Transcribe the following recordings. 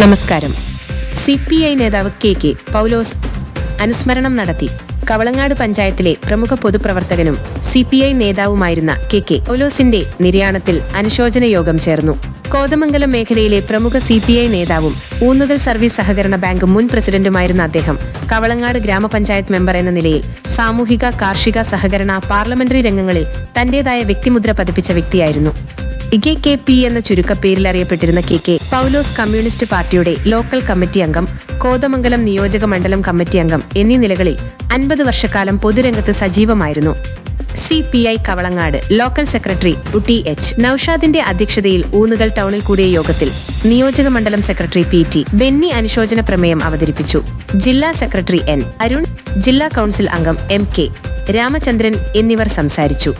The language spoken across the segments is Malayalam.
നമസ്കാരം. സി പി ഐ നേതാവ് കെ കെ പൗലോസ് അനുസ്മരണം നടത്തി. കവളങ്ങാട് പഞ്ചായത്തിലെ പ്രമുഖ പൊതുപ്രവർത്തകനും സി പി ഐ നേതാവുമായിരുന്ന കെ കെ പൗലോസിന്റെ നിര്യാണത്തിൽ അനുശോചന യോഗം ചേർന്നു. കോതമംഗലം മേഖലയിലെ പ്രമുഖ സി പി ഐ നേതാവും ഊന്നുകൽ സർവീസ് സഹകരണ ബാങ്ക് മുൻ പ്രസിഡന്റുമായിരുന്ന അദ്ദേഹം കവളങ്ങാട് ഗ്രാമപഞ്ചായത്ത് മെമ്പർ എന്ന നിലയിൽ സാമൂഹിക കാർഷിക സഹകരണ പാർലമെന്ററി രംഗങ്ങളിൽ തന്റേതായ വ്യക്തിമുദ്ര പതിപ്പിച്ച വ്യക്തിയായിരുന്നു. ഇകെ കെ പി എന്ന ചുരുക്കപ്പേരിൽ അറിയപ്പെട്ടിരുന്ന കെ കെ പൗലോസ് കമ്മ്യൂണിസ്റ്റ് പാർട്ടിയുടെ ലോക്കൽ കമ്മിറ്റി അംഗം കോതമംഗലം നിയോജക മണ്ഡലം കമ്മിറ്റി അംഗം എന്നീ നിലകളിൽ അൻപത് വർഷക്കാലം പൊതുരംഗത്ത് സജീവമായിരുന്നു. C P I Kavalangad local secretary ഉട്ടി H നൌഷാദിന്റെ അധ്യക്ഷതയിൽ ഊന്നുകൽ ടൗണിൽ കൂടിയ യോഗത്തിൽ നിയോജക മണ്ഡലം സെക്രട്ടറി പി ടി ബെന്നി അനുശോചന പ്രമേയം അവതരിപ്പിച്ചു. ജില്ലാ സെക്രട്ടറി എൻ അരുൺ ജില്ലാ കൗൺസിൽ അംഗം എം കെ രാമചന്ദ്രൻ എന്നിവർ സംസാരിച്ചു.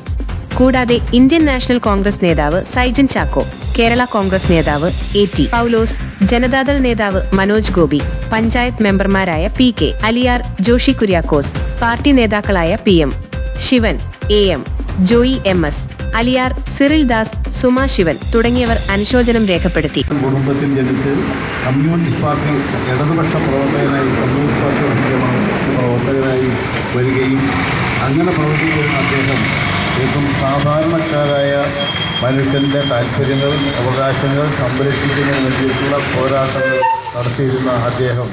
കൂടാതെ ഇന്ത്യൻ നാഷണൽ കോൺഗ്രസ് നേതാവ് സൈജൻ ചാക്കോ കേരള കോൺഗ്രസ് നേതാവ് എ ടി പൗലോസ് ജനതാദൾ നേതാവ് മനോജ് ഗോപി പഞ്ചായത്ത് മെമ്പർമാരായ P K Aliyar Joshy Kuriakose party നേതാക്കളായ P M Sivan A M Joy M S Aliyar Cyril Das Suma Sivan തുടങ്ങിയവർ അനുശോചനം രേഖപ്പെടുത്തി. കുടുംബത്തിൽ ജനിച്ച് കമ്മ്യൂണിസ്റ്റ് പാർട്ടി ഇടതുപക്ഷ പ്രവർത്തകനായി കമ്മ്യൂണിസ്റ്റ് പാർട്ടി പ്രവർത്തകനായി വരികയും അങ്ങനെ പ്രവർത്തിക്കുന്ന അദ്ദേഹം ഏറ്റവും സാധാരണക്കാരായ മനുഷ്യന്റെ താല്പര്യങ്ങൾ അവകാശങ്ങൾ സംരക്ഷിക്കുന്നതിന് വേണ്ടിയിട്ടുള്ള പോരാട്ടങ്ങൾ നടത്തിയിരുന്ന അദ്ദേഹം.